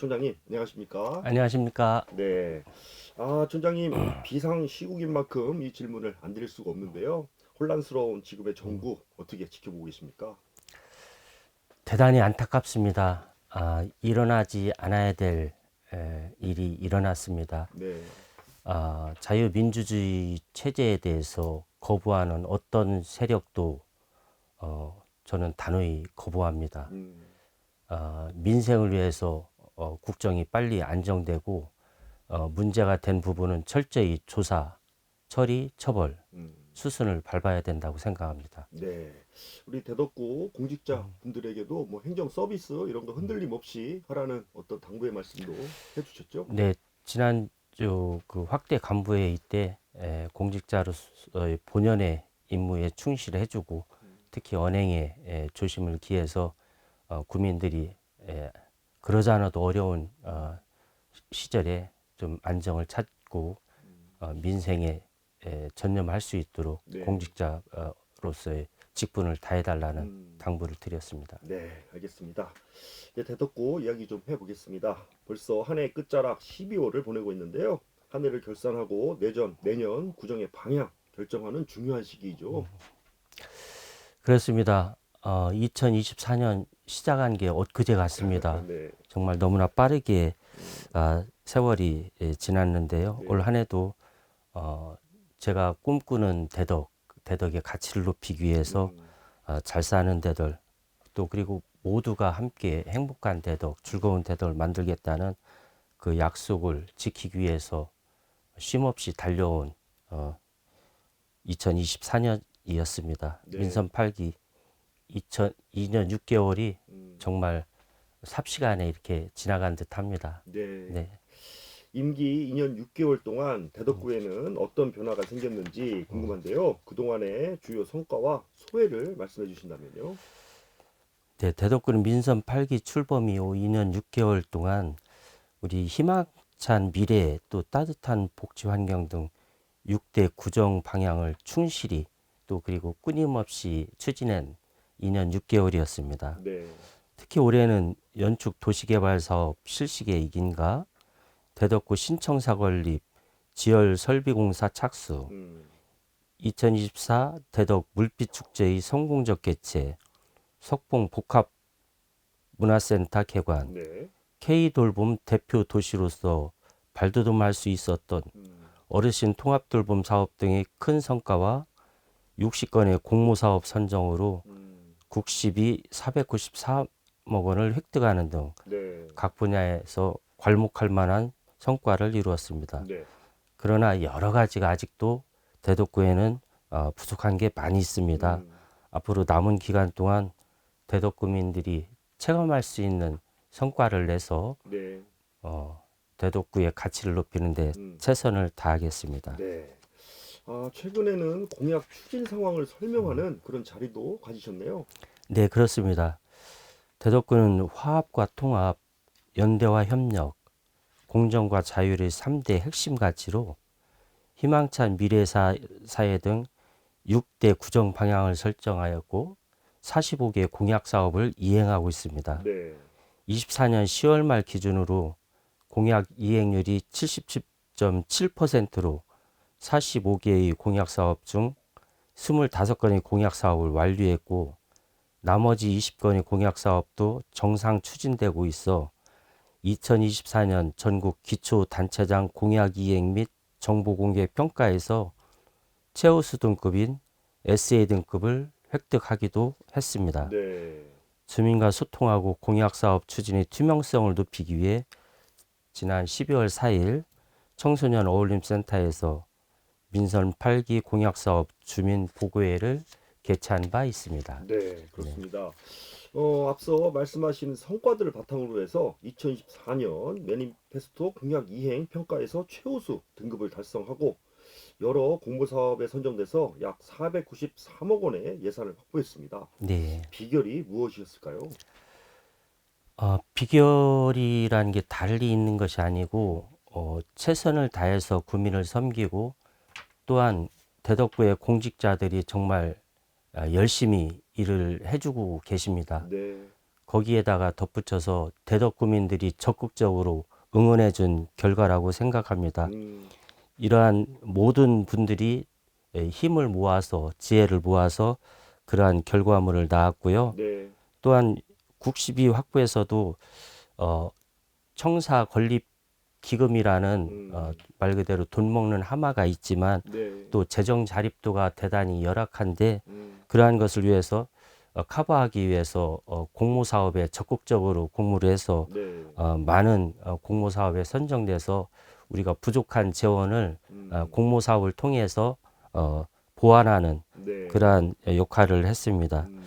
촌장님 안녕하십니까? 안녕하십니까. 네. 아 촌장님 비상 시국인 만큼 이 질문을 안 드릴 수가 없는데요. 혼란스러운 지금의 정부 어떻게 지켜보고 계십니까? 대단히 안타깝습니다. 아, 일어나지 않아야 될 에, 일이 일어났습니다. 네. 아, 자유민주주의 체제에 대해서 거부하는 어떤 세력도 어, 저는 단호히 거부합니다. 음, 아, 민생을 위해서 어, 국정이 빨리 안정되고 어, 문제가 된 부분은 철저히 조사, 처리, 처벌, 음, 수순을 밟아야 된다고 생각합니다. 네. 우리 대덕구 공직자 분들에게도 뭐 행정 서비스 이런 거 흔들림 없이 하라는 어떤 당부의 말씀도 해주셨죠? 네, 지난주 그 확대 간부회의 때 에, 공직자로서의 본연의 임무에 충실해주고 특히 언행에 에, 조심을 기해서 어, 국민들이 에, 그러지 않아도 어려운 어, 시절에 좀 안정을 찾고 어, 민생에 에, 전념할 수 있도록 네. 공직자로서의 직분을 다해달라는 음. 당부를 드렸습니다. 네, 알겠습니다. 이제 대덕구 이야기 좀 해보겠습니다. 벌써 한 해 끝자락 12월을 보내고 있는데요. 한 해를 결산하고 내전 내년 구정의 방향 결정하는 중요한 시기이죠. 그렇습니다. 어, 2024년 시작한 게 엊그제 같습니다. 네, 정말 너무나 빠르게 아, 세월이 예, 지났는데요. 네. 올 한 해도 어, 제가 꿈꾸는 대덕, 대덕의 가치를 높이기 위해서 음, 아, 잘 사는 대덕, 또 그리고 모두가 함께 행복한 대덕, 즐거운 대덕을 만들겠다는 그 약속을 지키기 위해서 쉼없이 달려온 어, 2024년이었습니다. 네. 민선 8기 2002년 6개월이 음, 정말 삽시간에 이렇게 지나간 듯합니다. 네. 네. 임기 2년 6개월 동안 대덕구에는 어떤 변화가 생겼는지 궁금한데요. 그 동안의 주요 성과와 소회를 말씀해 주신다면요. 네, 대덕구는 민선 8기 출범 이후 2년 6개월 동안 우리 희망찬 미래 또 따뜻한 복지 환경 등 6대 구정 방향을 충실히 또 그리고 끊임없이 추진한 2년 6개월이었습니다. 네. 특히 올해는 연축 도시개발 사업 실시계 이긴가 대덕구 신청사 건립 지열 설비공사 착수 음, 2024 대덕 물빛 축제의 성공적 개최, 석봉 복합 문화센터 개관, 네. K 돌봄 대표 도시로서 발돋움할 수 있었던 음, 어르신 통합 돌봄 사업 등의 큰 성과와 60건의 공모 사업 선정으로 음, 국십이 494억 원을 획득하는 등각 네. 분야에서 괄목할 만한 성과를 이루었습니다. 네. 그러나 여러 가지가 아직도 대덕구에는 어, 부족한 게 많이 있습니다. 음, 앞으로 남은 기간 동안 대덕구민들이 체감할 수 있는 성과를 내서 네. 어, 대덕구의 가치를 높이는 데 음. 최선을 다하겠습니다. 네. 아, 최근에는 공약 추진 상황을 설명하는 그런 자리도 가지셨네요. 네, 그렇습니다. 대덕구는 화합과 통합, 연대와 협력, 공정과 자유를 3대 핵심 가치로 희망찬 미래 사- 사회 등 6대 구정 방향을 설정하였고 45개 공약 사업을 이행하고 있습니다. 네. 24년 10월 말 기준으로 공약 이행률이 77.7%로 45개의 공약 사업 중 25건의 공약 사업을 완료했고 나머지 20건의 공약 사업도 정상 추진되고 있어 2024년 전국 기초 단체장 공약 이행 및 정보 공개 평가에서 최우수 등급인 SA 등급을 획득하기도 했습니다. 네. 주민과 소통하고 공약 사업 추진의 투명성을 높이기 위해 지난 12월 4일 청소년 어울림 센터에서 민선 8기 공약 사업 주민 보고회를 개최한 바 있습니다. 네, 그렇습니다. 어, 앞서 말씀하신 성과들을 바탕으로 해서 2024년 매니페스토 공약 이행 평가에서 최우수 등급을 달성하고 여러 공모 사업에 선정돼서 약 493억 원의 예산을 확보했습니다. 네. 비결이 무엇이었을까요? 어, 비결이라는 게 달리 있는 것이 아니고 어, 최선을 다해서 국민을 섬기고 또한 대덕구의 공직자들이 정말 아, 열심히 일을 해주고 계십니다. 네. 거기에다가 덧붙여서 대덕구민들이 적극적으로 응원해준 결과라고 생각합니다. 음, 이러한 모든 분들이 에, 힘을 모아서 지혜를 모아서 그러한 결과물을 낳았고요. 네. 또한 국시비 확보에서도 어, 청사 건립 기금이라는 음. 어, 말 그대로 돈 먹는 하마가 있지만 네. 또 재정 자립도가 대단히 열악한데 음, 그러한 것을 위해서 어, 커버하기 위해서 어, 공모 사업에 적극적으로 공모를 해서 네. 어, 많은 어, 공모 사업에 선정돼서 우리가 부족한 재원을 음, 어, 공모 사업을 통해서 어, 보완하는 네. 그러한 역할을 했습니다. 음,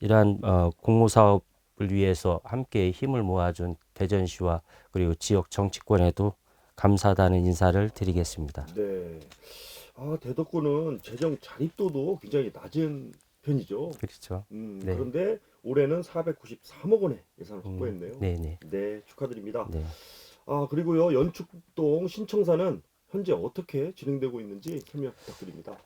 이러한 어, 공모 사업을 위해서 함께 힘을 모아준 대전시와 그리고 지역 정치권에도 감사하다는 인사를 드리겠습니다. 네. 아, 대덕구는 재정 자립도도 굉장히 낮은 편이죠. 그렇죠. 음, 네. 그런데 올해는 493억 원의 예산을 음, 확보했네요. 네네. 네, 축하드립니다. 네. 아, 그리고요, 연축동 신청사는 현재 어떻게 진행되고 있는지 설명 부탁드립니다.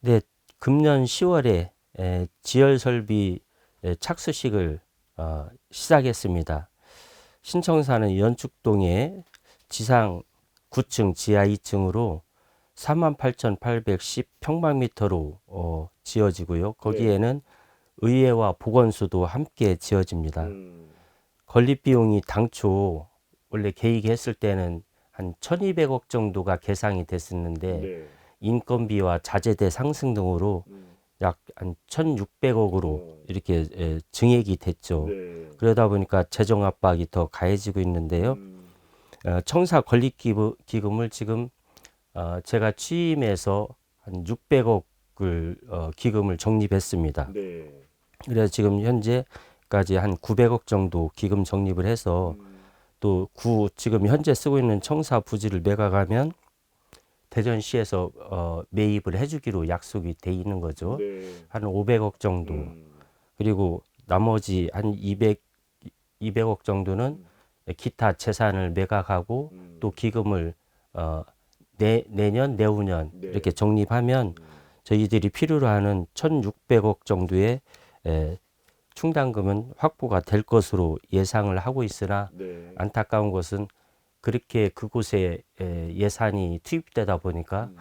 네, 금년 10월에 에, 지열 설비 에, 착수식을 어, 시작했습니다. 신청사는 연축동에 지상 9층, 지하 2층으로 38,810평방미터로 어, 지어지고요. 거기에는 의회와 보건소도 함께 지어집니다. 음, 건립 비용이 당초 원래 계획했을 때는 한 1,200억 정도가 계상이 됐었는데 네. 인건비와 자재대 상승 등으로 음, 약 한 1,600억으로 어. 이렇게 에, 증액이 됐죠. 네. 그러다 보니까 재정 압박이 더 가해지고 있는데요. 음, 어, 청사 건립 기부, 기금을 지금 어, 제가 취임해서 한 600억을 어, 기금을 적립했습니다. 네. 그래서 지금 현재까지 한 900억 정도 기금 적립을 해서 음, 또구 지금 현재 쓰고 있는 청사 부지를 매각하면 대전시에서 어, 매입을 해주기로 약속이 돼 있는 거죠. 네. 한 500억 정도 음, 그리고 나머지 한 200, 200억 정도는 기타 재산을 매각하고 음, 또 기금을 어, 내, 내년 내후년 네. 이렇게 적립하면 음, 저희들이 필요로 하는 1,600억 정도의 에, 충당금은 확보가 될 것으로 예상을 하고 있으나 네. 안타까운 것은 그렇게 그곳에 에, 예산이 투입되다 보니까 음,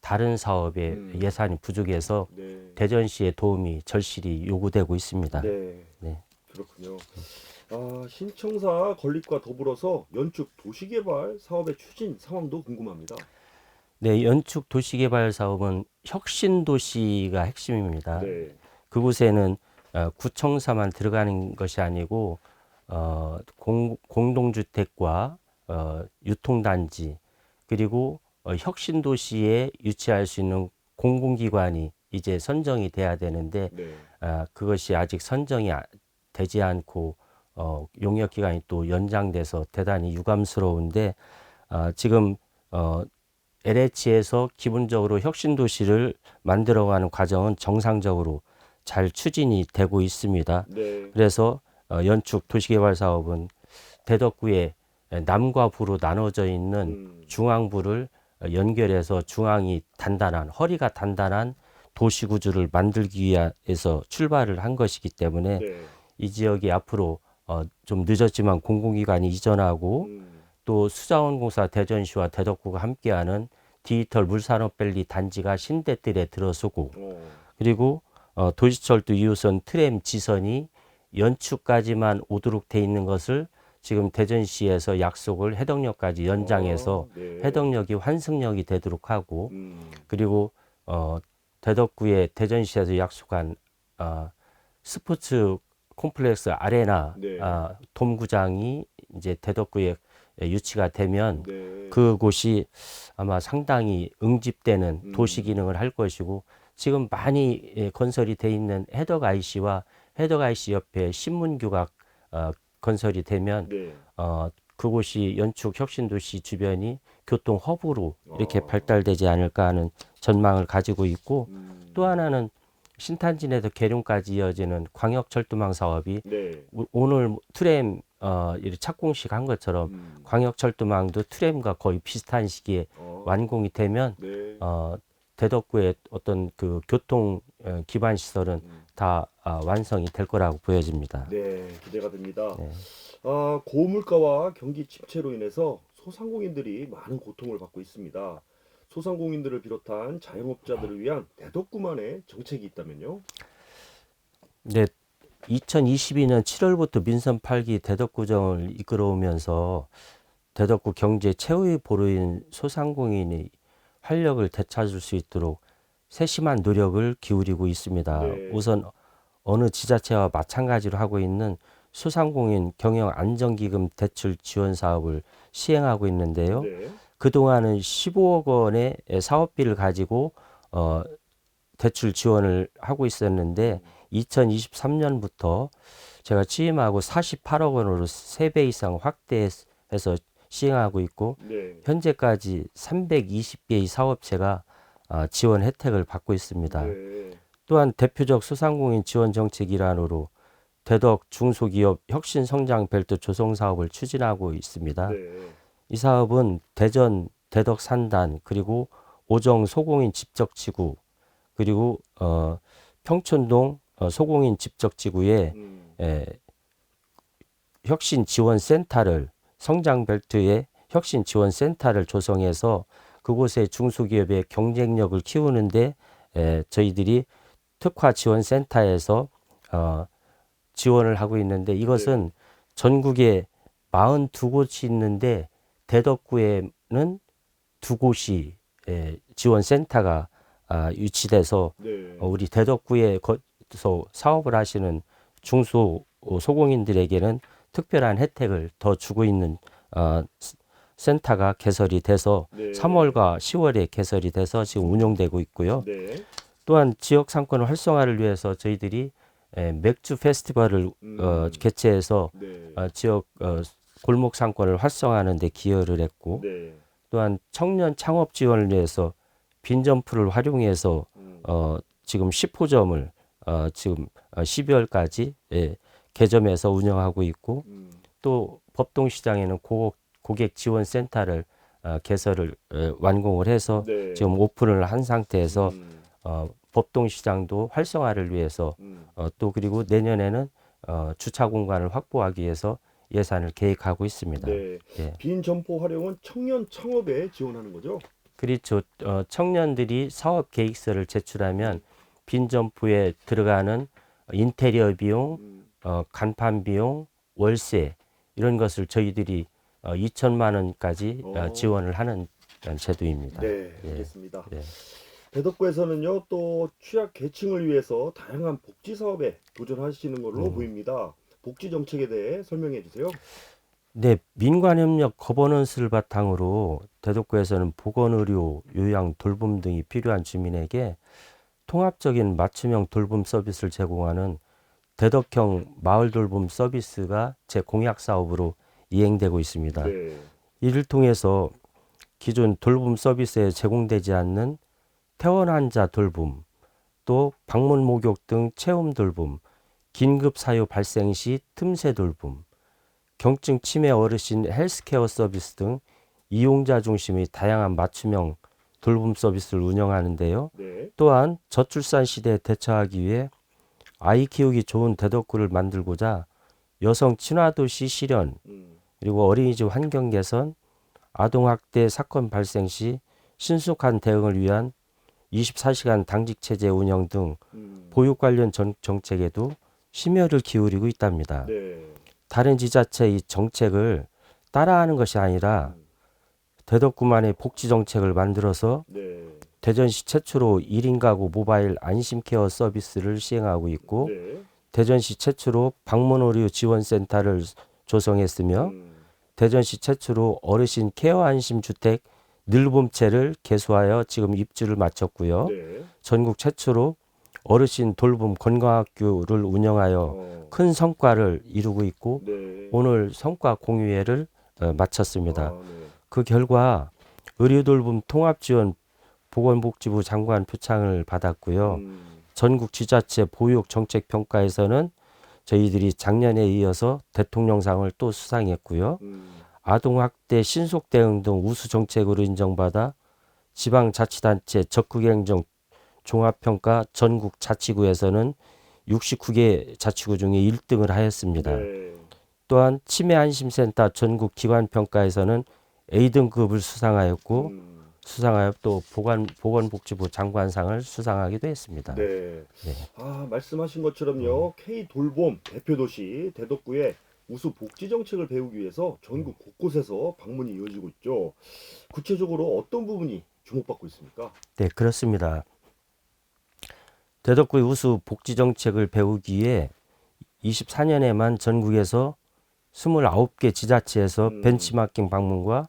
다른 사업에 음. 예산이 부족해서 네. 대전시의 도움이 절실히 요구되고 있습니다. 네. 네. 그렇군요. 아, 신청사 건립과 더불어서 연축 도시개발 사업의 추진 상황도 궁금합니다. 네, 연축 도시개발 사업은 혁신 도시가 핵심입니다. 네. 그곳에는 어, 구청사만 들어가는 것이 아니고 어, 공, 공동주택과 어, 유통단지 그리고 어, 혁신 도시에 유치할 수 있는 공공기관이 이제 선정이 돼야 되는데 네. 아, 그것이 아직 선정이 아- 되지 않고 어, 용역 기간이 또 연장돼서 대단히 유감스러운데 아, 지금 어, LH에서 기본적으로 혁신 도시를 만들어가는 과정은 정상적으로 잘 추진이 되고 있습니다. 네. 그래서 어, 연축 도시개발 사업은 대덕구에 남과 부로 나눠져 있는 음, 중앙부를 연결해서 중앙이 단단한 허리가 단단한 도시 구조를 만들기 위해서 출발을 한 것이기 때문에 네. 이 지역이 앞으로 어, 좀 늦었지만 공공기관이 이전하고 음, 또 수자원공사 대전시와 대덕구가 함께하는 디지털 물산업밸리 단지가 신대뜰에 들어서고 어, 그리고 어, 도시철도 2호선 트램 지선이 연축까지만 오도록 돼 있는 것을 지금 대전시에서 약속을 해덕역까지 연장해서 아, 네. 해덕역이 환승역이 되도록 하고 음, 그리고 어, 대덕구에 대전시에서 약속한 어, 스포츠 콤플렉스 아레나 네. 아, 돔구장이 이제 대덕구에 유치가 되면 네. 그곳이 아마 상당히 응집되는 음. 도시 기능을 할 것이고 지금 많이 예, 건설이 돼 있는 해덕 IC와 해덕 IC 옆에 신문교각 어, 건설이 되면 네. 어, 그곳이 연축 혁신도시 주변이 교통 허브로 이렇게 아. 발달되지 않을까 하는 전망을 가지고 있고 음, 또 하나는 신탄진에서 계룡까지 이어지는 광역 철도망 사업이 네. 오- 오늘 트램 어, 착공식 한 것처럼 음, 광역 철도망도 트램과 거의 비슷한 시기에 어, 완공이 되면 네. 어, 대덕구의 어떤 그 교통 어, 기반 시설은 음, 다 아, 완성이 될 거라고 보여집니다. 네, 기대가 됩니다. 네. 아, 고물가와 경기 침체로 인해서 소상공인들이 많은 고통을 받고 있습니다. 소상공인들을 비롯한 자영업자들을 위한 대덕구만의 정책이 있다면요? 네, 2022년 7월부터 민선 8기 대덕구정을 이끌어오면서 대덕구 경제 최후의 보루인 소상공인이 활력을 되찾을 수 있도록 세심한 노력을 기울이고 있습니다. 네. 우선 어느 지자체와 마찬가지로 하고 있는 소상공인 경영 안정기금 대출 지원 사업을 시행하고 있는데요. 네. 그동안은 15억 원의 사업비를 가지고 어, 대출 지원을 하고 있었는데 2023년부터 제가 취임하고 48억 원으로 3배 이상 확대해서 시행하고 있고 네. 현재까지 320개의 사업체가 아, 지원 혜택을 받고 있습니다. 네. 또한 대표적 소상공인 지원 정책 일환으로 대덕 중소기업 혁신 성장 벨트 조성 사업을 추진하고 있습니다. 네. 이 사업은 대전 대덕 산단 그리고 오정 소공인 집적 지구 그리고 어, 평촌동 어, 소공인 집적 지구에 음. 에, 혁신 지원 센터를 성장 벨트의 혁신 지원 센터를 조성해서 그곳의 중소기업의 경쟁력을 키우는데 에, 저희들이 특화 지원 센터에서 어, 지원을 하고 있는데 이것은 전국에 42곳이 있는데 대덕구에는 두 곳이 에, 지원 센터가 아, 유치돼서 네. 어, 우리 대덕구에 거서 사업을 하시는 중소 어, 소공인들에게는 특별한 혜택을 더 주고 있는 어, 스- 센터가 개설이 돼서 네. 3월과 10월에 개설이 돼서 지금 운영되고 있고요. 네. 또한 지역 상권 활성화를 위해서 저희들이 에, 맥주 페스티벌을 음. 어, 개최해서 네. 어, 지역 어, 골목 상권을 활성화하는 데 기여를 했고 네. 또한 청년 창업 지원을 위해서 빈점프를 활용해서 음. 어, 지금 10호점을 어, 지금 어, 12월까지 예, 개점해서 운영하고 있고 음. 또 법동시장에는 고, 고객 지원 센터를 어, 개설을 어, 완공을 해서 네. 지금 오픈을 한 상태에서 음. 어, 법동 시장도 활성화를 위해서 음. 어, 또 그리고 내년에는 어, 주차 공간을 확보하기 위해서 예산을 계획하고 있습니다. 네. 예. 빈 점포 활용은 청년 창업에 지원하는 거죠? 그렇죠. 어, 청년들이 사업 계획서를 제출하면 빈 점포에 들어가는 인테리어 비용, 음. 어, 간판 비용, 월세 이런 것을 저희들이 어, 2천만 원까지 어, 어. 지원을 하는 제도입니다. 네, 예. 알겠습니다. 네. 대덕구에서는요 또 취약 계층을 위해서 다양한 복지 사업에 도전하시는 걸로 음. 보입니다. 복지 정책에 대해 설명해 주세요. 네, 민관협력 거버넌스를 바탕으로 대덕구에서는 보건의료, 요양, 돌봄 등이 필요한 주민에게 통합적인 맞춤형 돌봄 서비스를 제공하는 대덕형 마을 돌봄 서비스가 제 공약 사업으로 이행되고 있습니다. 네. 이를 통해서 기존 돌봄 서비스에 제공되지 않는 퇴원 환자 돌봄, 또 방문 목욕 등 체험 돌봄, 긴급 사유 발생 시 틈새 돌봄, 경증 치매 어르신 헬스케어 서비스 등 이용자 중심의 다양한 맞춤형 돌봄 서비스를 운영하는데요. 네. 또한 저출산 시대에 대처하기 위해 아이 키우기 좋은 대덕구를 만들고자 여성 친화도시 실현, 음. 그리고 어린이집 환경 개선, 아동학대 사건 발생 시 신속한 대응을 위한 24시간 당직 체제 운영 등 음. 보육 관련 정, 정책에도 심혈을 기울이고 있답니다. 네. 다른 지자체의 정책을 따라하는 것이 아니라 음. 대덕구만의 복지 정책을 만들어서 네. 대전시 최초로 1인 가구 모바일 안심 케어 서비스를 시행하고 있고 네. 대전시 최초로 방문 의료 지원 센터를 조성했으며 음. 대전시 최초로 어르신 케어 안심 주택 늘봄체를 개소하여 지금 입주를 마쳤고요. 네. 전국 최초로 어르신 돌봄 건강학교를 운영하여 어. 큰 성과를 이루고 있고 네. 오늘 성과 공유회를 어, 마쳤습니다. 아, 네. 그 결과 의료돌봄 통합지원 보건복지부 장관 표창을 받았고요. 음. 전국 지자체 보육 정책 평가에서는 저희들이 작년에 이어서 대통령상을 또 수상했고요. 음. 아동 학대 신속 대응 등 우수 정책으로 인정받아 지방자치단체 적극 행정 종합평가 전국 자치구에서는 69개 자치구 중에 1등을 하였습니다. 네. 또한 치매 안심센터 전국 기관 평가에서는 A등급을 수상하였고 음, 수상하여 또 보건 보건복지부 장관상을 수상하기도 했습니다. 네. 네. 아, 말씀하신 것처럼요. K 돌봄 대표 도시 대덕구의 우수 복지 정책을 배우기 위해서 전국 곳곳에서 방문이 이어지고 있죠. 구체적으로 어떤 부분이 주목받고 있습니까? 네, 그렇습니다. 대덕구의 우수 복지 정책을 배우기 위해 24년에만 전국에서 29개 지자체에서 음. 벤치마킹 방문과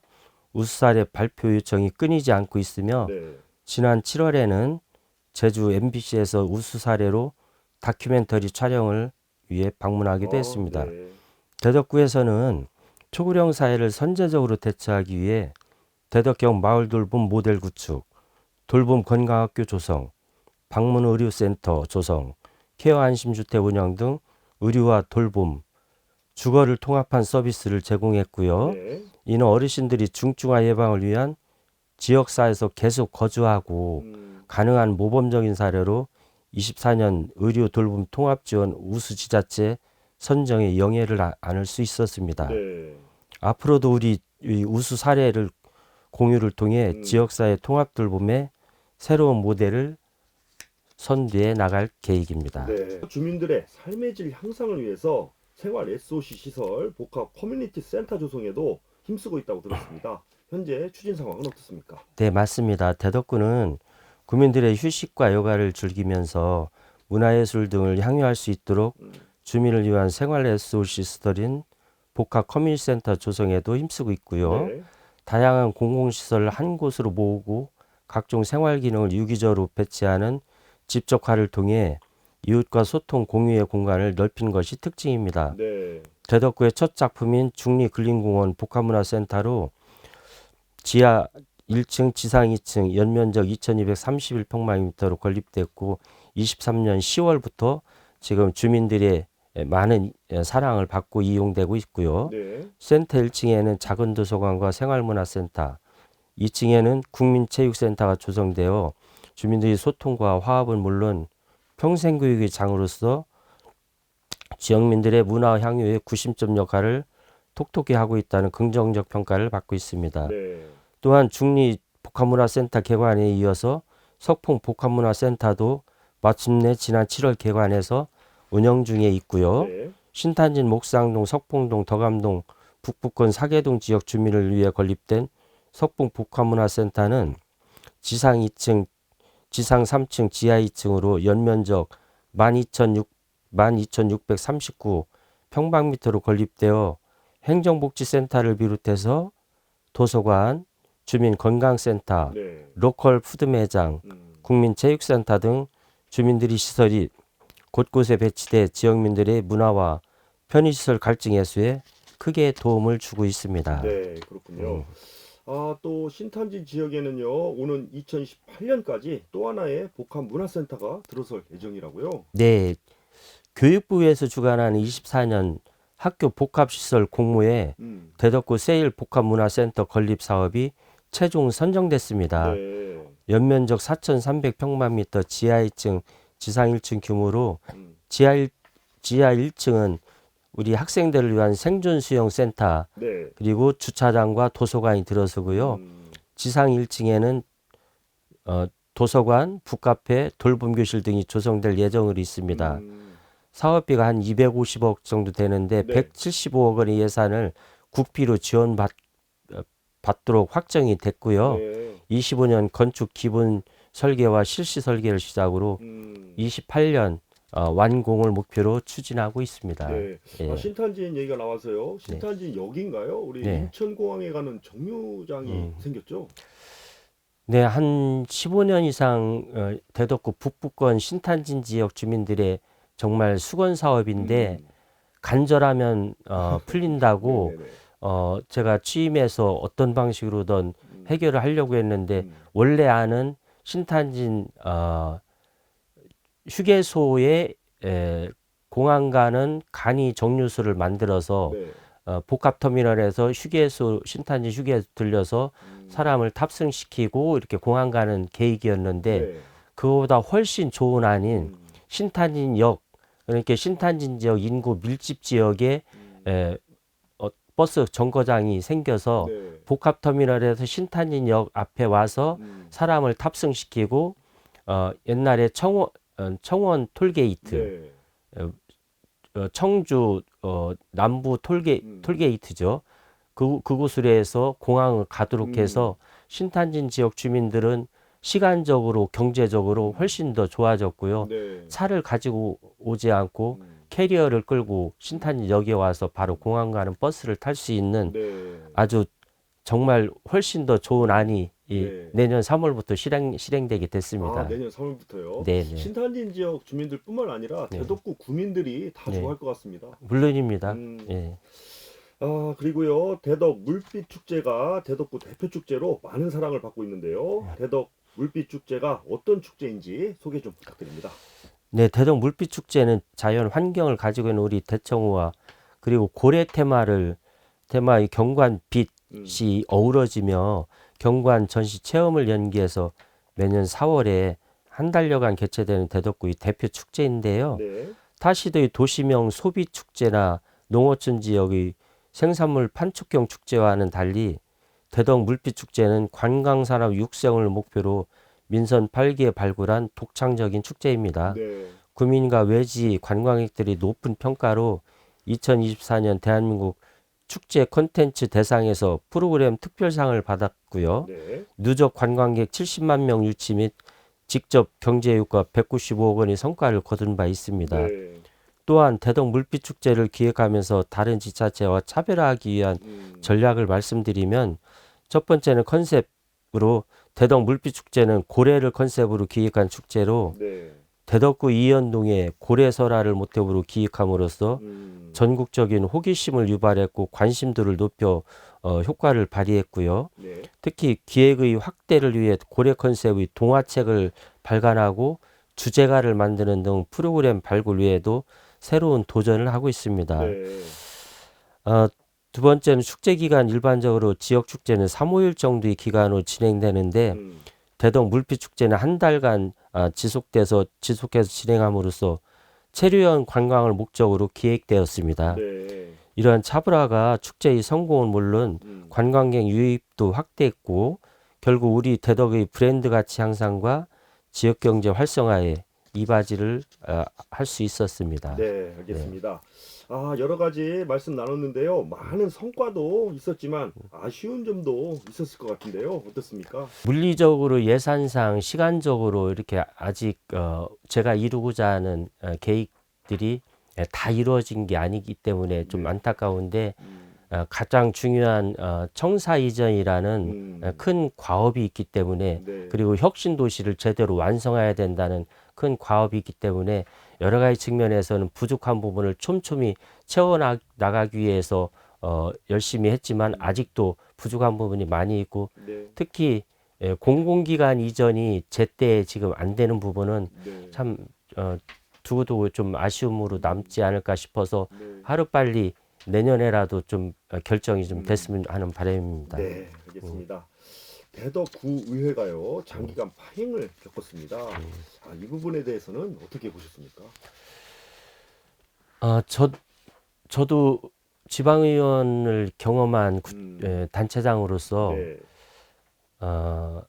우수 사례 발표 요청이 끊이지 않고 있으며 네. 지난 7월에는 제주 MBC에서 우수 사례로 다큐멘터리 촬영을 위해 방문하기도 아, 했습니다. 네. 대덕구에서는 초고령 사회를 선제적으로 대처하기 위해 대덕형 마을 돌봄 모델 구축, 돌봄 건강학교 조성, 방문 의료센터 조성, 케어 안심주택 운영 등 의료와 돌봄, 주거를 통합한 서비스를 제공했고요. 네. 이는 어르신들이 중증화 예방을 위한 지역사회에서 계속 거주하고 음, 가능한 모범적인 사례로 24년 의료 돌봄 통합 지원 우수 지자체 선정에 영예를 아- 안을 수 있었습니다. 네. 앞으로도 우리 이 우수 사례를 공유를 통해 음. 지역사회 통합 돌봄의 새로운 모델을 선두에 나갈 계획입니다. 네. 주민들의 삶의 질 향상을 위해서 생활 SOC 시설 복합 커뮤니티 센터 조성에도 힘쓰고 있다고 들었습니다. 현재 추진 상황은 어떻습니까? 네, 맞습니다. 대덕구는 구민들의 휴식과 여가를 즐기면서 문화예술 등을 향유할 수 있도록 음, 주민을 위한 생활 SOC 시설인 복합 커뮤니티 센터 조성에도 힘쓰고 있고요. 네. 다양한 공공시설을 한 곳으로 모으고 각종 생활 기능을 유기적으로 배치하는 집적화를 통해 이웃과 소통 공유의 공간을 넓힌 것이 특징입니다. 네. 대덕구의 첫 작품인 중리근린공원 복합문화센터로 지하 1층, 지상 2층, 연면적 2231평방미터로 건립됐고 23년 10월부터 지금 주민들의 많은 사랑을 받고 이용되고 있고요. 네. 센터 1층에는 작은 도서관과 생활문화센터, 2층에는 국민체육센터가 조성되어 주민들의 소통과 화합은 물론 평생교육의 장으로서 지역민들의 문화 향유의 구심점 역할을 톡톡히 하고 있다는 긍정적 평가를 받고 있습니다. 네. 또한 중리 복합문화센터 개관에 이어서 석풍 복합문화센터도 마침내 지난 7월 개관해서 운영 중에 있고요. 네. 신탄진 목상동 석봉동 덕암동 북부권 사계동 지역 주민을 위해 건립된 석봉 복합문화센터는 지상 2층, 지상 3층, 지하 2층으로 연면적 12,600 12,639 평방미터로 건립되어 행정복지센터를 비롯해서 도서관, 주민건강센터, 네. 로컬 푸드 매장, 음, 국민체육센터 등 주민들이 시설이 곳곳에 배치돼 지역민들의 문화와 편의시설 갈증 해소에 크게 도움을 주고 있습니다. 네, 그렇군요. 음. 아, 또 신탄지 지역에는요, 오는 2018년까지 또 하나의 복합 문화센터가 들어설 예정이라고요. 네, 교육부에서 주관하는 24년 학교 복합시설 공모에 음, 대덕구 세일 복합문화센터 건립 사업이 최종 선정됐습니다. 네. 연면적 4,300평방미터 지하 2층, 지상 1층 규모로 음, 지하 1, 지하 1층은 우리 학생들을 위한 생존 수영 센터 네. 그리고 주차장과 도서관이 들어서고요. 음, 지상 1층에는 어, 도서관, 북카페, 돌봄 교실 등이 조성될 예정으로 있습니다. 음, 사업비가 한 250억 정도 되는데 네. 175억 원의 예산을 국비로 지원받 어, 받도록 확정이 됐고요. 네. 25년 건축 기본 설계와 실시 설계를 시작으로 음, 28년 어, 완공을 목표로 추진하고 있습니다. 네. 예. 아, 신탄진 얘기가 나와서요. 신탄진 역인가요? 우리 네. 인천공항에 가는 정류장이 음. 생겼죠. 네, 한 15년 이상 어, 대덕구 북부권 신탄진 지역 주민들의 정말 수건 사업인데 음, 간절하면 어, 풀린다고. 어, 제가 취임해서 어떤 방식으로든 음, 해결을 하려고 했는데 음, 원래 아는 신탄진 어, 휴게소에 에, 공항 가는 간이 정류소를 만들어서 네. 어, 복합터미널에서 휴게소 신탄진 휴게소 들려서 음, 사람을 탑승시키고 이렇게 공항 가는 계획이었는데 네. 그거보다 훨씬 좋은 안인 음, 신탄진역 그러니까 신탄진 지역 인구 밀집 지역에 에, 어, 버스 정거장이 생겨서 네. 복합터미널에서 신탄진역 앞에 와서 음. 사람을 탑승시키고 어, 옛날에 청원 어, 청원 톨게이트 네. 어, 청주 어, 남부 톨게 음. 톨게이트죠. 그 그곳으로 해서 공항을 가도록 음. 해서 신탄진 지역 주민들은 시간적으로 경제적으로 훨씬 더 좋아졌고요. 네. 차를 가지고 오지 않고 음. 캐리어를 끌고 신탄역에 와서 바로 공항 가는 버스를 탈 수 있는 네. 아주 정말 훨씬 더 좋은 안이 이 네. 내년 3월부터 실행 실행되게 됐습니다. 아, 내년 3월부터요. 네, 네. 신탄진 지역 주민들뿐만 아니라 네. 대덕구 구민들이 다 네. 좋아할 것 같습니다. 물론입니다. 음. 예. 아 그리고요 대덕 물빛 축제가 대덕구 대표 축제로 많은 사랑을 받고 있는데요. 네. 대덕 물빛 축제가 어떤 축제인지 소개 좀 부탁드립니다. 네, 대덕 물빛 축제는 자연 환경을 가지고 있는 우리 대청호와 그리고 고래 테마를 테마 의 경관 빛이 음. 어우러지며 경관 전시 체험을 연기해서 매년 4월에 한 달여간 개최되는 대덕구의 대표 축제인데요. 네. 타시도의 도시명 소비 축제나 농어촌 지역의 생산물 판촉경 축제와는 달리 대덕 물빛 축제는 관광 산업 육성을 목표로 민선 8기에 발굴한 독창적인 축제입니다. 네. 구민과 외지 관광객들이 높은 평가로 2024년 대한민국 축제 콘텐츠 대상에서 프로그램 특별상을 받았고요. 네. 누적 관광객 70만 명 유치 및 직접 경제효과 195억 원의 성과를 거둔 바 있습니다. 네. 또한 대덕 물빛 축제를 기획하면서 다른 지자체와 차별화하기 위한 음. 전략을 말씀드리면 첫 번째는 컨셉으로 대덕 물빛 축제는 고래를 컨셉으로 기획한 축제로 네. 대덕구 이연동에 고래설화를 모티브로 기획함으로써 음. 전국적인 호기심을 유발했고 관심도를 높여 어, 효과를 발휘했고요. 네. 특히 기획의 확대를 위해 고래 컨셉의 동화책을 발간하고 주제가를 만드는 등 프로그램 발굴 외에도 새로운 도전을 하고 있습니다. 네. 어, 두 번째는 축제 기간 일반적으로 지역 축제는 3, 5일 정도의 기간으로 진행되는데 음. 대덕 물빛 축제는 한 달간 아, 지속돼서 지속해서 진행함으로써 체류형 관광을 목적으로 기획되었습니다. 네. 이러한 차별화가 축제의 성공은 물론 음. 관광객 유입도 확대했고 결국 우리 대덕의 브랜드 가치 향상과 지역 경제 활성화에 이바지를 아, 할수 있었습니다. 네, 알겠습니다. 아, 여러 가지 말씀 나눴는데요. 많은 성과도 있었지만 아쉬운 점도 있었을 것 같은데요. 어떻습니까? 물리적으로 예산상 시간적으로 이렇게 아직 어, 제가 이루고자 하는 어, 계획들이 예, 다 이루어진 게 아니기 때문에 좀 네. 안타까운데 음. 어, 가장 중요한 어, 청사 이전이라는 음. 어, 큰 과업이 있기 때문에 네. 그리고 혁신 도시를 제대로 완성해야 된다는 큰 과업이 있기 때문에 여러 가지 측면에서는 부족한 부분을 촘촘히 채워 나- 나가기 위해서 어, 열심히 했지만 아직도 부족한 부분이 많이 있고 네. 특히 예, 공공기관 이전이 제때 지금 안 되는 부분은 네. 참 어, 두고두고 좀 아쉬움으로 남지 않을까 싶어서 네. 하루 빨리 내년에라도 좀 어, 결정이 좀 음. 됐으면 하는 바람입니다. 네, 알겠습니다. 대덕구 의회가요 장기간 파행을 겪었습니다. 음. 아, 이 부분에 대해서는 어떻게 보셨습니까? 어, 저 저도 지방의원을 경험한 구- 음. 예, 단체장으로서 네, 어,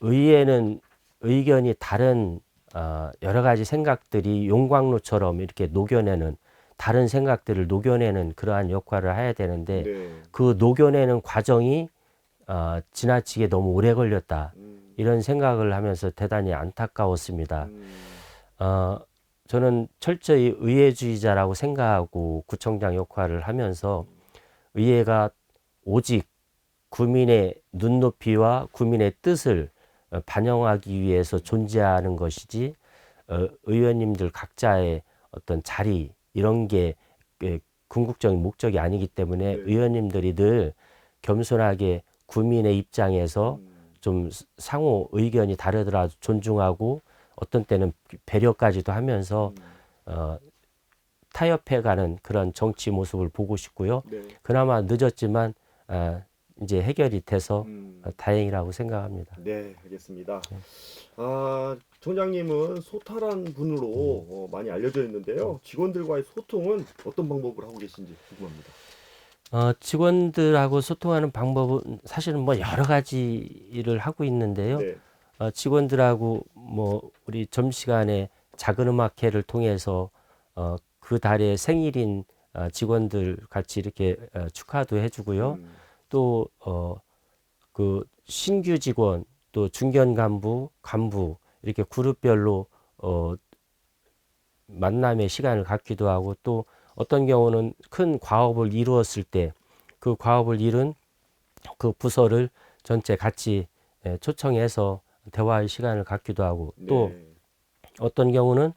의회는 의견이 다른 어, 여러 가지 생각들이 용광로처럼 이렇게 녹여내는 다른 생각들을 녹여내는 그러한 역할을 해야 되는데 네, 그 녹여내는 과정이 어, 지나치게 너무 오래 걸렸다 음, 이런 생각을 하면서 대단히 안타까웠습니다. 음, 어, 저는 철저히 의회주의자라고 생각하고 구청장 역할을 하면서 의회가 오직 구민의 눈높이와 구민의 뜻을 어, 반영하기 위해서 존재하는 것이지 어, 의원님들 각자의 어떤 자리 이런 게 예, 궁극적인 목적이 아니기 때문에 네. 의원님들이 늘 겸손하게 구민의 입장에서 음, 좀 상호 의견이 다르더라도 존중하고 어떤 때는 배려까지도 하면서 음, 어, 타협해가는 그런 정치 모습을 보고 싶고요. 네, 그나마 늦었지만 아, 이제 해결이 돼서 음. 어, 다행이라고 생각합니다. 네, 알겠습니다. 아, 총장님은 소탈한 분으로 어, 많이 알려져 있는데요. 직원들과의 소통은 어떤 방법을 하고 계신지 궁금합니다. 어, 직원들하고 소통하는 방법은 사실은 뭐 여러 가지를 하고 있는데요. 네, 어, 직원들하고 뭐 우리 점심시간에 작은 음악회를 통해서 어, 그 달에 생일인 어, 직원들 같이 이렇게 어, 축하도 해주고요. 음, 또 어, 그 신규 직원 또 중견 간부 간부 이렇게 그룹별로 어, 만남의 시간을 갖기도 하고 또 어떤 경우는 큰 과업을 이루었을 때 그 과업을 이룬 그 부서를 전체 같이 예, 초청해서 대화의 시간을 갖기도 하고 또 네, 어떤 경우는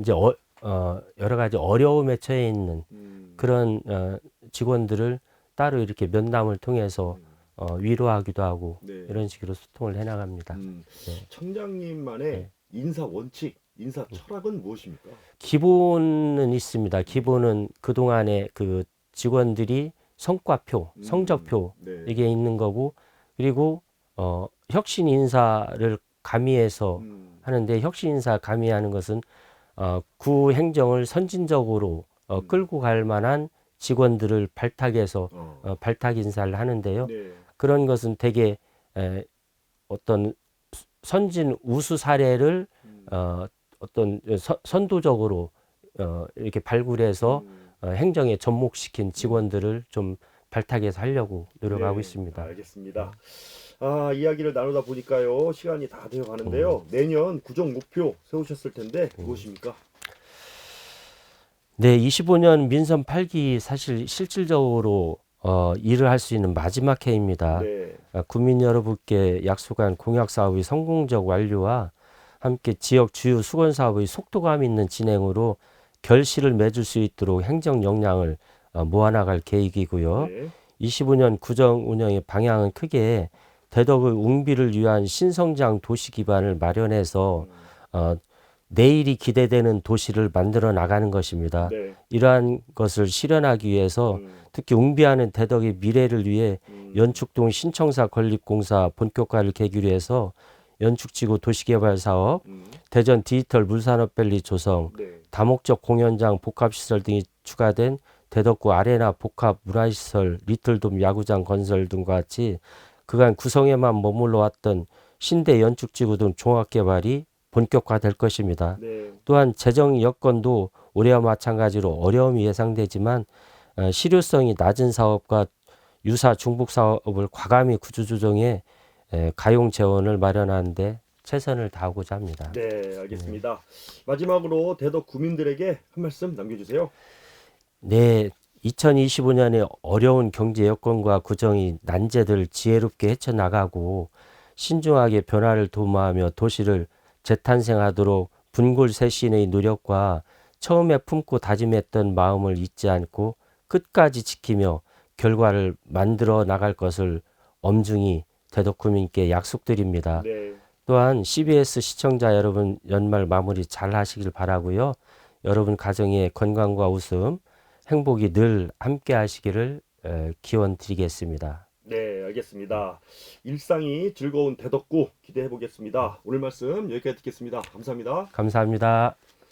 이제 어, 어, 여러 가지 어려움에 처해 있는 음, 그런 어, 직원들을 따로 이렇게 면담을 통해서 어, 위로하기도 하고 네. 이런 식으로 소통을 해나갑니다. 음, 네. 청장님만의 네. 인사 원칙, 인사 철학은 무엇입니까? 기본은 있습니다. 기본은 그 동안에 그 직원들이 성과표, 음, 성적표 네. 이게 있는 거고 그리고 어, 혁신 인사를 가미해서 음, 하는데 혁신 인사 가미하는 것은 어, 구 행정을 선진적으로 어, 음. 끌고 갈 만한 직원들을 발탁해서 어, 어, 발탁 인사를 하는데요. 네, 그런 것은 대개 에, 어떤 수- 선진 우수 사례를 음, 어, 어떤 서- 선도적으로 어, 이렇게 발굴해서 음, 어, 행정에 접목시킨 직원들을 좀 발탁해서 하려고 노력하고 네, 있습니다. 알겠습니다. 아, 이야기를 나누다 보니까요. 시간이 다 되어 가는데요. 내년 구정 목표 세우셨을 텐데 무엇입니까? 네, 25년 민선 8기 사실 실질적으로 어, 일을 할 수 있는 마지막 해입니다. 네. 아, 국민 여러분께 약속한 공약 사업의 성공적 완료와 함께 지역 주요 수건 사업의 속도감 있는 진행으로 결실을 맺을 수 있도록 행정 역량을 어, 모아나갈 계획이고요. 네. 25년 구정 운영의 방향은 크게 대덕의 웅비를 위한 신성장 도시 기반을 마련해서 어, 내일이 기대되는 도시를 만들어 나가는 것입니다. 네. 이러한 것을 실현하기 위해서 음, 특히 웅비하는 대덕의 미래를 위해 음, 연축동 신청사 건립공사 본격화를 계기로 해서 연축지구 도시개발 사업, 음, 대전 디지털 물산업밸리 조성, 네. 다목적 공연장 복합시설 등이 추가된 대덕구 아레나 복합 문화시설 리틀돔 야구장 건설 등과 같이 그간 구성에만 머물러 왔던 신대 연축지구 등 종합개발이 본격화될 것입니다. 네. 또한 재정 여건도 올해와 마찬가지로 어려움이 예상되지만 어, 실효성이 낮은 사업과 유사 중복 사업을 과감히 구조조정해 에, 가용 재원을 마련하는데 최선을 다하고자 합니다. 네, 알겠습니다. 마지막으로 대덕 구민들에게 한 말씀 남겨주세요. 네, 2025년에 어려운 경제 여건과 구정이 난제들 지혜롭게 헤쳐나가고 신중하게 변화를 도모하며 도시를 재탄생하도록 분골쇄신의 노력과 처음에 품고 다짐했던 마음을 잊지 않고 끝까지 지키며 결과를 만들어 나갈 것을 엄중히 대덕구민께 약속드립니다. 네, 또한 CBS 시청자 여러분 연말 마무리 잘 하시길 바라고요. 여러분 가정의 건강과 웃음, 행복이 늘 함께 하시기를 에, 기원 드리겠습니다. 네, 알겠습니다. 일상이 즐거운 대덕구 기대해 보겠습니다. 오늘 말씀 여기까지 듣겠습니다. 감사합니다. 감사합니다.